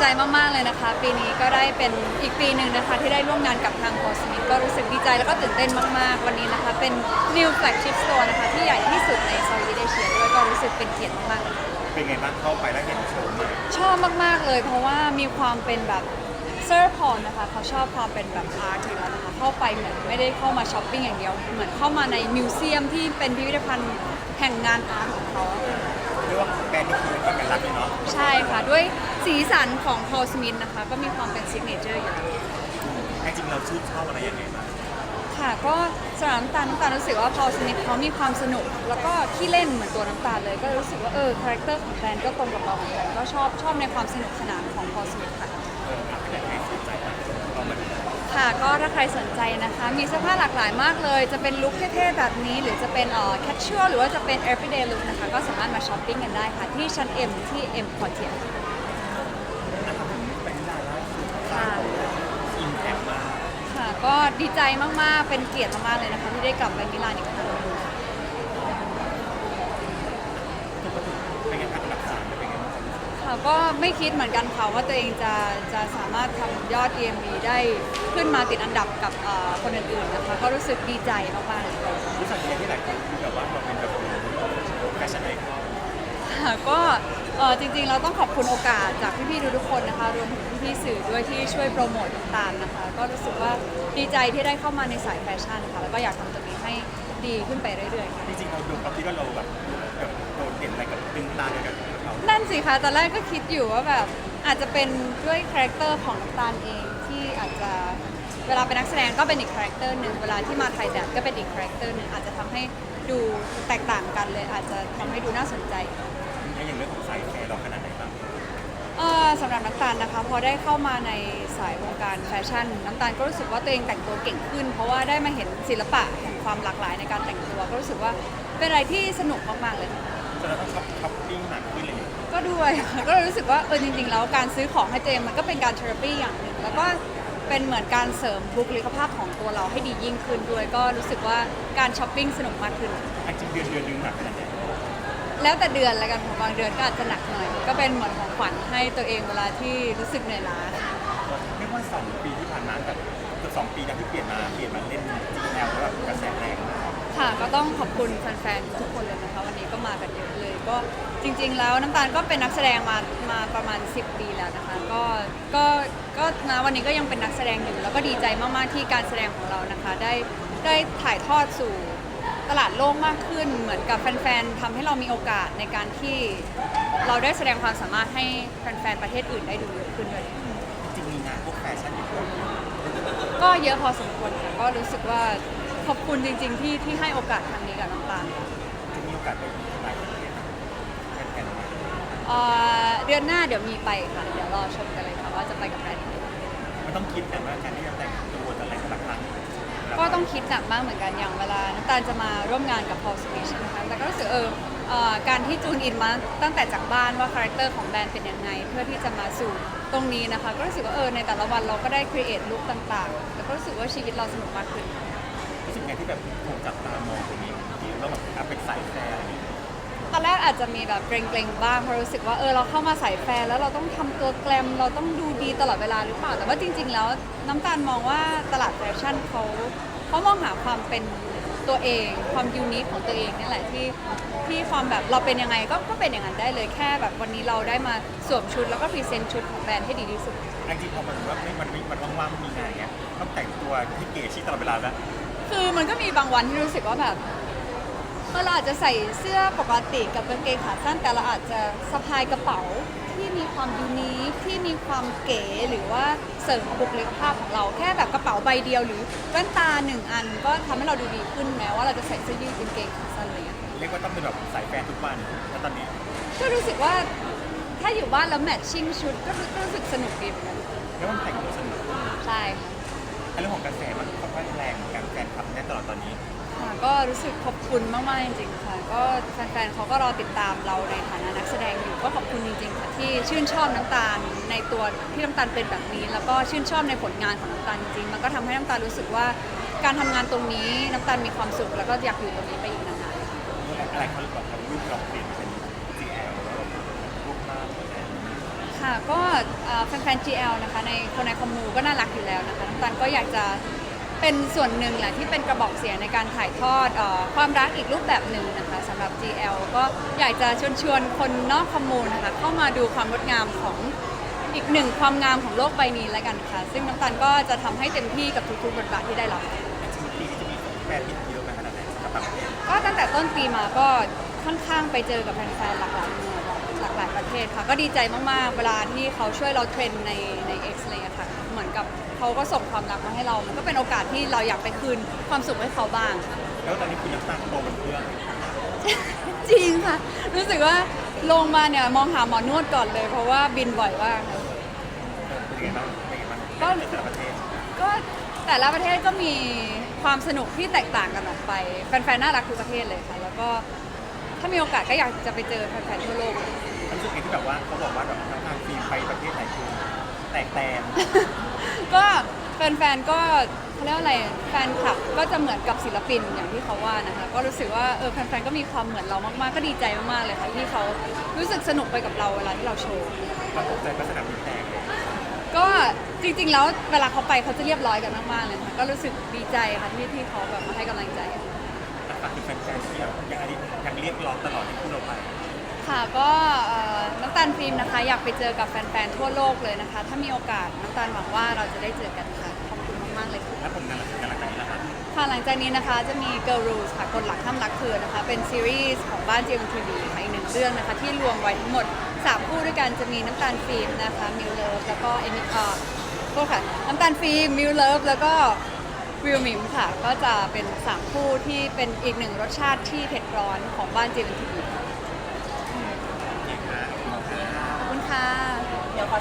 ใจมาก ๆ เลยนะคะ ปีนี้ก็ได้เป็นอีกปีหนึ่งนะคะที่ได้ร่วมงานกับทาง Cosmic ก็รู้สึกดีใจแล้วก็ตื่นเต้นมาก ๆ วันนี้นะคะ เป็น New Flagship Store นะคะ ที่ใหญ่ที่สุดใน Southeast Asia ด้วยก็รู้สึกเป็นเกียรติมากๆเลยค่ะเป็นไงบ้างเข้าไปแล้วเห็นโชว์ใหม่ชอบมาก ๆ เลย เพราะว่ามีความเป็นแบบเซอร์พอร์นะคะเขาชอบความเป็นแบบอาร์ตอยู่แล้วนะคะเข้าไปเหมือนไม่ได้เข้ามาช้อปปิ้งอย่างเดียว เหมือนเข้ามาในมิวเซียมที่เป็นพิพิธภัณฑ์แห่งงานอาร์ตของเขาอะค่ะเรียกว่าแบรนด์นี่คือเอกลักษณ์เลยเนาะ ใช่ค่ะด้วย สีสันของ Paul Smith นะคะ ก็มีความเป็นซิกเนเจอร์อยู่แล้วจริงๆเราชื่นชอบอะไรยังไงบ้างค่ะก็สำหรับน้ำตาลน้ำตาลรู้สึกว่า Paul Smith เขามีความสนุก แล้วก็ขี้เล่นเหมือนตัวน้ำตาลเลย ก็รู้สึกว่าเออคาแรคเตอร์ของแบรนด์ก็ตรงกับเราเหมือนกันก็ชอบชอบในความสนุกสนานของ Paul Smith ค่ะ เอออะอยากให้สนใจบ้างเรามาดูค่ะก็ถ้าใครสนใจนะคะ มีเสื้อผ้าหลากหลายมากเลย จะเป็นลุคเท่ๆแบบนี้ หรือจะเป็นเอ่อ casual หรือว่าจะเป็น everyday look นะคะ ก็สามารถมาช้อปปิ้งกันได้ค่ะ ที่ชั้น M ที่ M Quartier เป็นดาราสุด ค่ะ อินแพคมาก ค่ะ ก็ดีใจมาก ๆ เป็นเกียรติมาก ๆ เลยนะคะที่ได้กลับไปมิลานอีกครั้งหนึ่งค่ะเป็นไงครับรักษาเป็นไงบ้างค่ะก็ไม่คิดเหมือนกันค่ะว่าตัวเองจะจะสามารถทำยอด EMV ได้ขึ้นมาติดอันดับกับเอ่อคนอื่น ๆ นะคะ ก็รู้สึกดีใจมาก ๆ เลย รู้สึกยังไงที่หลายคนคือแบบว่าเราเป็นแบบแฟชั่นไอคอน ค่ะก็เอ่อจริงๆเราต้องขอบคุณโอกาสจากพี่ๆทุกๆคนนะคะ รวมถึงพี่ๆสื่อด้วยที่ช่วยโปรโมทต่างๆนะคะ ก็รู้สึกว่าดีใจที่ได้เข้ามาในสายแฟชั่นค่ะแล้วก็อยากทำตรงนี้ให้ดีขึ้นไปเรื่อยๆค่ะจริงๆเราดูเราคิดว่าเราแบบแบบโดดเด่นอะไรกับดึงตาเดียวกันกับเขานั่นสิคะตอนแรกก็คิดอยู่ว่าแบบอาจจะเป็นด้วยคาแรคเตอร์ของน้ำตาลเองที่อาจจะเวลาเป็นนักแสดงก็เป็นอีกคาแรคเตอร์หนึ่งเวลาที่มาถ่ายแบบก็เป็นอีกคาแรคเตอร์หนึ่งอาจจะทำให้ดูแตกต่างกันเลย อาจจะทำให้ดูน่าสนใจ อย่างเรื่องของสายแฟร์เราขนาดไหนบ้าง เอ่อสำหรับน้ำตาลนะคะ พอได้เข้ามาในสายวงการแฟชั่น น้ำตาลก็รู้สึกว่าตัวเองแต่งตัวเก่งขึ้น เพราะว่าได้มาเห็นศิลปะแห่งความหลากหลายในการแต่งตัว ก็รู้สึกว่าเป็นอะไรที่สนุกมากๆเลย จะเราต้องช็อปช้อปปิ้งหนักขึ้นเลยก็ด้วยค่ะก็เลยรู้สึกว่าเออจริงๆ แล้วการซื้อของให้ตัวเองมันก็เป็นการเทอราปีอย่างหนึ่งแล้วก็เป็นเหมือนการเสริมบุคลิกภาพของตัวเราให้ดียิ่งขึ้นด้วย ก็รู้สึกว่าการช้อปปิ้งสนุกมากขึ้น จริงๆเดือนเดือนนึงหนักขนาดไหน แล้วแต่เดือนละกันของบางเดือนก็อาจจะหนักหน่อย ก็เป็นเหมือนของขวัญให้ตัวเองเวลาที่รู้สึกเหนื่อยล้าเรียกว่าสองปีที่ผ่านมากับเกือบสองปีนะที่เปลี่ยนมาเปลี่ยนมาเล่น GL แล้วแบบกระแสแรงมากค่ะก็ต้องขอบคุณแฟนๆทุกคนเลยนะคะ วันนี้ก็มากันเยอะเลยก็จริง ๆ แล้วน้ำตาลก็เป็นนักแสดงมามาประมาณ 10 ปีแล้วนะคะ ก็ก็ก็นะวันนี้ก็ยังเป็นนักแสดงอยู่แล้วก็ดีใจมากๆที่การแสดงของเรานะคะ ได้ได้ถ่ายทอดสู่ ตลาดโลกมากขึ้น เหมือนกับแฟนๆทำให้เรามีโอกาสในการที่เราได้แสดงความสามารถให้แฟนๆประเทศอื่นได้ดูเยอะขึ้นด้วย จริงๆมีงานพวกแฟชั่นอยู่ด้วยก็เยอะพอสมควรค่ะก็รู้สึกว่าขอบคุณจริง ๆ ที่ที่ให้โอกาสทางนี้กับน้ำตาลจะมีโอกาสไปหลายประเทศกันกันไหมเอ่อเดือนหน้าเดี๋ยวมีไปค่ะ เดี๋ยวรอชมกันเลยค่ะว่าจะไปกับใครมันต้องคิดแต่ว่าการที่จะแต่งตัวแต่ละแต่ละครั้ง ก็ต้องคิดหนักมากเหมือนกันอย่างเวลาน้ำตาลจะมาร่วมงานกับ Paul Smith ใช่ไหมคะแต่ก็รู้สึกเออเอ่อการที่จูนอินมาตั้งแต่จากบ้านว่าคาแรคเตอร์ของแบรนด์เป็นยังไง เพื่อที่จะมาสู่ตรงนี้นะคะ ก็รู้สึกว่าเออในแต่ละวันเราก็ได้ครีเอทลุคต่างๆ แล้วก็รู้สึกว่าชีวิตเราสนุกมากขึ้น รู้สึกไงที่แบบถูกจับตามองตรงนี้ที่เราแบบอะเป็นสายแฟร์อะไรอย่างเงี้ยตอนแรก อาจจะมีแบบเกรงๆบ้างเพราะรู้สึกว่าเออเราเข้ามาใส่แฟร์แล้วเราต้องทำตัวแกลมเราต้องดูดีตลอดเวลาหรือเปล่า แต่ว่าจริง ๆ แล้วน้ำตาลมองว่าตลาดแฟชั่นเขาเขามองหาความเป็นตัวเอง ความยูนิคของตัวเองนี่แหละที่ที่ความแบบเราเป็นยังไงก็ก็เป็นอย่างนั้นได้เลยแค่แบบวันนี้เราได้มาสวมชุดแล้วก็พรีเซนต์ชุดของแบรนด์ให้ดีที่สุดจริงๆพอมันว่าไม่มันไม่มันว่างๆมันมีงานอย่างเงี้ยต้องแต่งตัวที่เก๋ชิคตลอดเวลาแล้วคือมันก็มีบางวันที่รู้สึกว่าแบบ เออเราอาจจะใส่เสื้อปกติกับกางเกงขาสั้น แต่เราอาจจะสะพายกระเป๋าที่มีความยูนิคที่มีความเก๋หรือว่าเสริมบุคลิกภาพของเราแค่แบบกระเป๋าใบเดียวหรือแว่นตาหนึ่งอันก็ทำให้เราดูดีขึ้นแม้ว่าเราจะใส่เสื้อยืดกางเกงขาสั้นอะไรอย่างเงี้ย เรียกว่าต้องเป็นแบบสายแฟร์ทุกวันแล้วตอนนี้ก็รู้สึกว่าถ้าอยู่บ้านแล้วแมทชิ่งชุดก็รู้ก็รู้สึกสนุกดีเหมือนกันแล้วมันแต่งตัวสนุกใช่ค่ะ เรื่องของกระแสมันค่อนข้างแรงการแฟนคลับแน่นตลอดตอนนี้ ค่ะก็รู้สึกขอบคุณมากๆจริงๆค่ะ ก็แฟนๆเขาก็รอติดตามเราในฐานะนักแสดงอยู่ก็ขอบคุณจริงๆค่ะที่ชื่นชอบน้ำตาลในตัวที่น้ำตาลเป็นแบบนี้ แล้วก็ชื่นชอบในผลงานของน้ำตาลจริงๆมันก็ทำให้น้ำตาลรู้สึกว่า การทำงานตรงนี้น้ำตาลมีความสุขแล้วก็อยากอยู่ตรงนี้ไปอีกนานอะไรเขาบอกว่ารูปเราเปลี่ยนเป็น GL แล้วแบบรูปหน้าเหมือนกันๆค่ะ ก็เอ่อแฟนๆ GL นะคะในคนในคอมมูก็น่ารักอยู่แล้วนะคะน้ำตาลก็อยากจะ เป็นส่วนหนึ่งแหละที่เป็นกระบอกเสียงในการถ่ายทอดเออความรักอีกรูปแบบหนึ่งนะคะสำหรับ GL ก็อยากจะชวนชวนคนนอกคอมมูนะคะเข้ามาดูความงดงามของอีกหนึ่งความงามของโลกใบนี้แล้วกันค่ะ ซึ่งน้ำตาลก็จะทำให้เต็มที่กับทุกๆบทบาทที่ได้รับ ปีนี้จะมีแฟนมิตรเยอะไหมขนาดไหนกับต่างประเทศก็ตั้งแต่ต้นปีมาก็ค่อนข้างไปเจอกับแฟนๆหลากหลายเมืองหลากหลายประเทศค่ะ ก็ดีใจมากๆ เวลาที่เขาช่วยเราเทรนในใน X อะไรอย่างเลยค่ะ เหมือนกับ เขาก็ส่งความรักมาให้เรา มันก็เป็นโอกาสที่เราอยากไปคืนความสุขให้เขาบ้างค่ะ แล้วตอนนี้คุณน้ำตาลโตบนเครื่องจริงค่ะ รู้สึกว่าลงมาเนี่ยมองหาหมอนวดก่อนเลยเพราะว่าบินบ่อยมากค่ะ เป็นยังไงบ้างเป็นยังไงบ้างก็ ในแต่ละประเทศก็แต่ละประเทศก็มีความสนุกที่แตกต่างกันออกไป แฟนๆน่ารักทุกประเทศเลยค่ะ แล้วก็ถ้ามีโอกาสก็อยากจะไปเจอแฟนๆทั่วโลก รู้สึกไงที่แบบว่าเขาบอกว่าแบบน้ำตาลฟิล์มไปประเทศไหนคือ แตกแตน ก็แฟนๆ ก็เขาเรียกว่าอะไรแฟนคลับก็จะเหมือนกับศิลปินอย่างที่เขาว่านะคะ ก็รู้สึกว่าเออแฟนๆ ก็มีความเหมือนเรามากๆ ก็ดีใจมากๆ เลยค่ะที่เขารู้สึกสนุกไปกับเราเวลาที่เราโชว์เราตกใจก็สนามบินแตกเลยก็จริงๆ แล้วเวลาเขาไปเขาจะเรียบร้อยกันมากๆ เลยค่ะ ก็รู้สึกดีใจค่ะที่ที่เขาแบบมาให้กำลังใจ แต่ฝากถึงแฟนๆที่แบบยังอดียังเรียกร้องตลอดให้คู่เราไป ค่ะก็เอ่อน้ำตาลฟิล์มนะคะ อยากไปเจอกับแฟนๆ ทั่วโลกเลยนะคะ ถ้ามีโอกาสน้ำตาลหวังว่าเราจะได้เจอกันค่ะ ขอบคุณมากๆเลยค่ะ แล้วผมงานงานหลังจากนี้นะคะค่ะหลังจากนี้นะคะจะมี Girl Rules ค่ะกฎหลักห้ามรักเธอนะคะ เป็นซีรีส์ของบ้าน GMTV ค่ะอีกหนึ่งเรื่องนะคะ ที่รวมไว้ทั้งหมด 3 คู่ด้วยกันจะมีน้ำตาลฟิล์มนะคะมิวเลิฟแล้วก็เอมิเอ่อโทษค่ะน้ำตาลฟิล์มมิวเลิฟแล้วก็วิวมิมค่ะ ก็จะเป็น 3 คู่ที่เป็นอีกหนึ่งรสชาติที่เผ็ดร้อนของบ้าน GMTV ค่ะ ค่ะ เดี๋ยวขอ